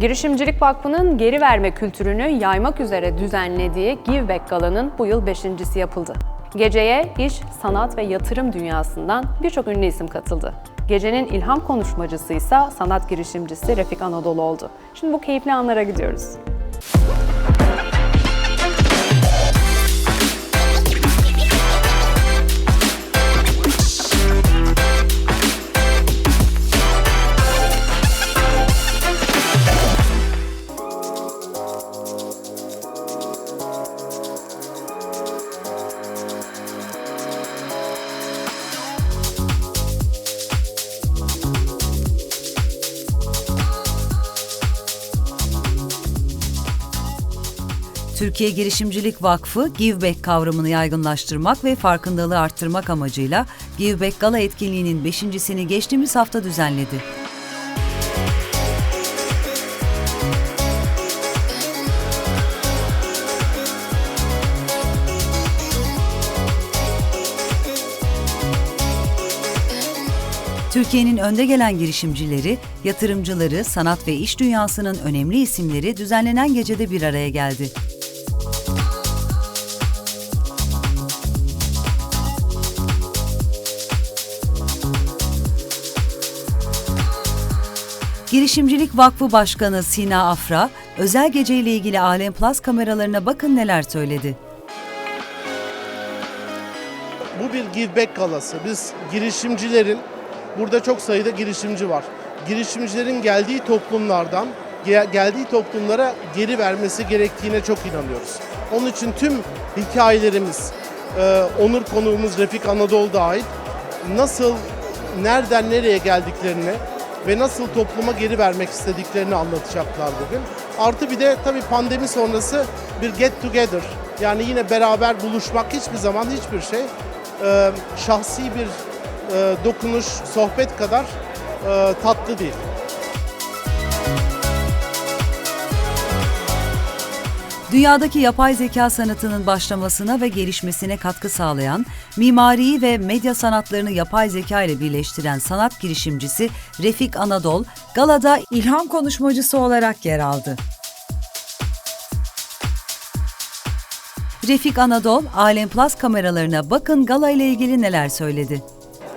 Girişimcilik Vakfı'nın geri verme kültürünü yaymak üzere düzenlediği Give Back Gala'nın bu yıl beşincisi yapıldı. Geceye iş, sanat ve yatırım dünyasından birçok ünlü isim katıldı. Gecenin ilham konuşmacısı ise sanat girişimcisi Refik Anadolu oldu. Şimdi bu keyifli anlara gidiyoruz. Türkiye Girişimcilik Vakfı Give Back kavramını yaygınlaştırmak ve farkındalığı arttırmak amacıyla Give Back Gala etkinliğinin beşincisini geçtiğimiz hafta düzenledi. Türkiye'nin önde gelen girişimcileri, yatırımcıları, sanat ve iş dünyasının önemli isimleri düzenlenen gecede bir araya geldi. Girişimcilik Vakfı Başkanı Sina Afra, özel geceyle ilgili Alem Plus kameralarına bakın neler söyledi. Bu bir give back galası. Biz girişimcilerin, burada çok sayıda girişimci var. Girişimcilerin geldiği toplumlardan, ge- geldiği toplumlara geri vermesi gerektiğine çok inanıyoruz. Onun için tüm hikayelerimiz, e, onur konuğumuz Refik Anadolu dahil nasıl, nereden nereye geldiklerini ve nasıl topluma geri vermek istediklerini anlatacaklar bugün. Artı bir de tabii pandemi sonrası bir get together yani yine beraber buluşmak hiçbir zaman hiçbir şey e, şahsi bir e, dokunuş, sohbet kadar e, tatlı değil. Dünyadaki yapay zeka sanatının başlamasına ve gelişmesine katkı sağlayan, mimariyi ve medya sanatlarını yapay zeka ile birleştiren sanat girişimcisi Refik Anadol, galada ilham konuşmacısı olarak yer aldı. Refik Anadol, Alem Plus kameralarına bakın gala ile ilgili neler söyledi.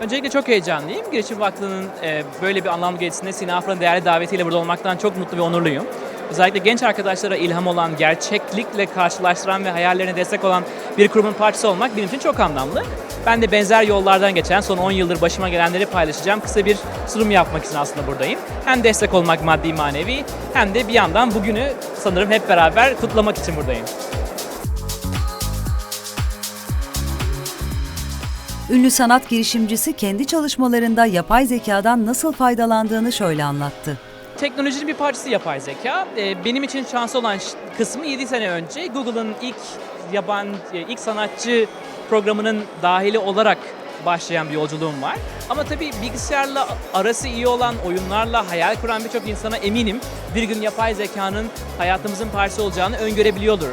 Öncelikle çok heyecanlıyım. Girişim Vakfı'nın e, böyle bir anlam geçişinde Sina Afra'nın değerli davetiyle burada olmaktan çok mutlu ve onurluyum. Özellikle genç arkadaşlara ilham olan, gerçeklikle karşılaştıran ve hayallerine destek olan bir kurumun parçası olmak benim için çok anlamlı. Ben de benzer yollardan geçen son 10 yıldır başıma gelenleri paylaşacağım. Kısa bir sunum yapmak için aslında buradayım. Hem destek olmak maddi manevi hem de bir yandan bugünü sanırım hep beraber kutlamak için buradayım. Ünlü sanat girişimcisi kendi çalışmalarında yapay zekadan nasıl faydalandığını şöyle anlattı. Teknolojinin bir parçası yapay zeka. Ee, Benim için şanslı olan kısmı 7 sene önce Google'ın ilk yaban e, ilk sanatçı programının dahili olarak başlayan bir yolculuğum var. Ama tabii bilgisayarla arası iyi olan, oyunlarla hayal kuran birçok insana eminim bir gün yapay zekanın hayatımızın parçası olacağını öngörebiliyordur.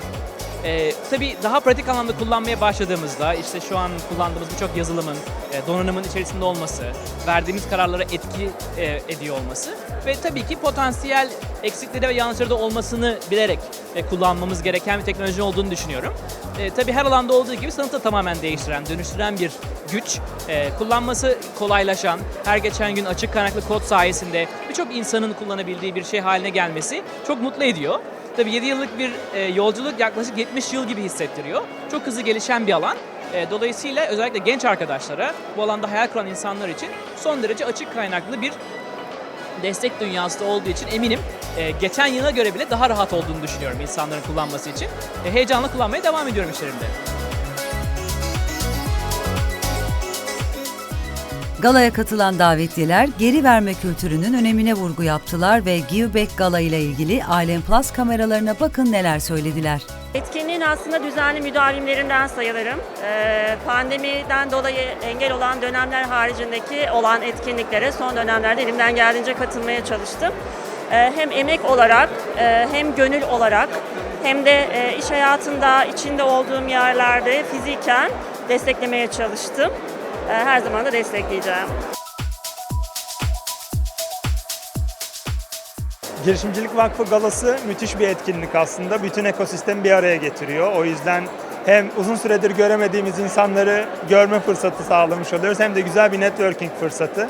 Ee, tabii daha pratik anlamda kullanmaya başladığımızda işte şu an kullandığımız birçok yazılımın, e, donanımın içerisinde olması, verdiğimiz kararlara etki e, ediyor olması ve tabii ki potansiyel eksikleri ve yanlışları da olmasını bilerek e, kullanmamız gereken bir teknoloji olduğunu düşünüyorum. E, tabii her alanda olduğu gibi sanatı tamamen değiştiren, dönüştüren bir güç. E, kullanması kolaylaşan, her geçen gün açık kaynaklı kod sayesinde birçok insanın kullanabildiği bir şey haline gelmesi çok mutlu ediyor. Tabii 7 yıllık bir e, yolculuk yaklaşık 70 yıl gibi hissettiriyor. Çok hızlı gelişen bir alan. E, dolayısıyla özellikle genç arkadaşlara, bu alanda hayal kuran insanlar için son derece açık kaynaklı bir destek dünyası da olduğu için eminim e, geçen yıla göre bile daha rahat olduğunu düşünüyorum insanların kullanması için. E, heyecanla kullanmaya devam ediyorum işlerimde. Galaya katılan davetliler geri verme kültürünün önemine vurgu yaptılar ve Give Back Gala ile ilgili Alem Plus kameralarına bakın neler söylediler. Etkinliğin aslında düzenli müdavimlerinden sayılırım. Ee, pandemiden dolayı engel olan dönemler haricindeki olan etkinliklere son dönemlerde elimden geldiğince katılmaya çalıştım. Ee, hem emek olarak e, hem gönül olarak hem de e, iş hayatında içinde olduğum yerlerde fiziken desteklemeye çalıştım. Ee, her zaman da destekleyeceğim. Girişimcilik Vakfı Galası müthiş bir etkinlik aslında. Bütün ekosistemi bir araya getiriyor. O yüzden hem uzun süredir göremediğimiz insanları görme fırsatı sağlamış oluyoruz hem de güzel bir networking fırsatı.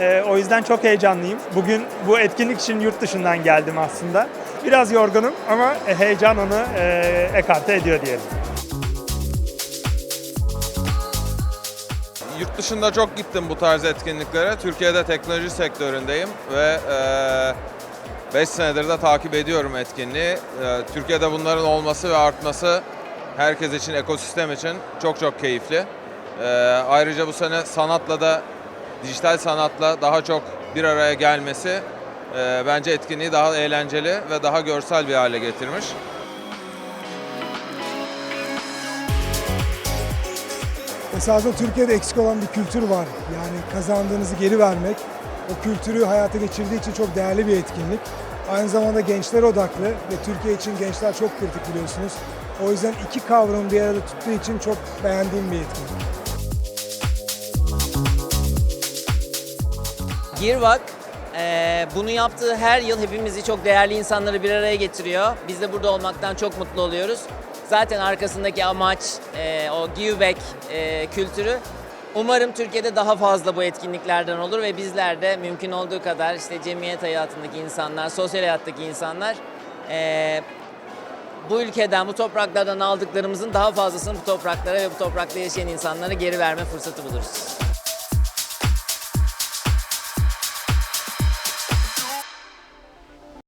Ee, o yüzden çok heyecanlıyım. Bugün bu etkinlik için yurt dışından geldim aslında. Biraz yorgunum ama heyecan onu e, ekarte ediyor diyelim. Yurt dışında çok gittim bu tarz etkinliklere. Türkiye'de teknoloji sektöründeyim ve 5 senedir de takip ediyorum etkinliği. E, Türkiye'de bunların olması ve artması herkes için, ekosistem için çok çok keyifli. E, ayrıca bu sene sanatla da, dijital sanatla daha çok bir araya gelmesi e, bence etkinliği daha eğlenceli ve daha görsel bir hale getirmiş. Esasında Türkiye'de eksik olan bir kültür var. Yani kazandığınızı geri vermek. O kültürü hayata geçirdiği için çok değerli bir etkinlik. Aynı zamanda gençler odaklı ve Türkiye için gençler çok kritik biliyorsunuz. O yüzden iki kavramı bir arada tuttuğu için çok beğendiğim bir etkinlik. Girvak eee, bunu yaptığı her yıl hepimizi çok değerli insanları bir araya getiriyor. Biz de burada olmaktan çok mutlu oluyoruz. Zaten arkasındaki amaç eee, o give back eee, kültürü. Umarım Türkiye'de daha fazla bu etkinliklerden olur ve bizler de mümkün olduğu kadar işte cemiyet hayatındaki insanlar, sosyal hayattaki insanlar eee, bu ülkeden, bu topraklardan aldıklarımızın daha fazlasını bu topraklara ve bu toprakta yaşayan insanlara geri verme fırsatı buluruz.